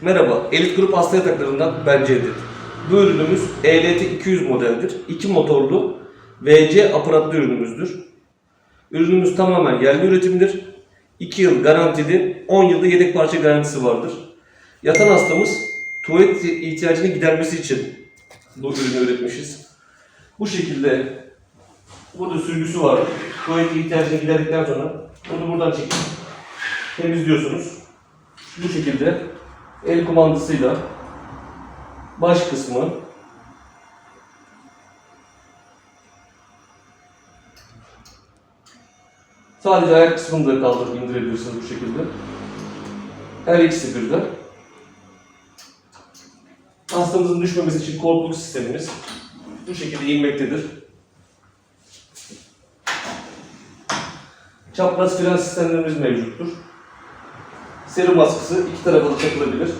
Merhaba, Elit Grup hasta yataklarından ben Cevdet. Bu ürünümüz ELT 200 modeldir. 2 motorlu VC aparatlı ürünümüzdür. Ürünümüz tamamen yerli üretimdir. 2 yıl garantili, 10 yılda yedek parça garantisi vardır. Yatan hastamız tuvalet ihtiyacını gidermesi için bu ürünü üretmişiz. Bu şekilde burada sürgüsü var. Tuvalet ihtiyacını giderdikten sonra bunu buradan çekip temizliyorsunuz. Bu şekilde el kumandasıyla baş kısmı sadece ayak kısmını da kaldırıp indirebilirsiniz bu şekilde. Her ikisi birden. Hastamızın düşmemesi için korkuluk sistemimiz bu şekilde inmektedir. Çapraz fren sistemlerimiz mevcuttur. Serum askısı iki tarafa da takılabilir.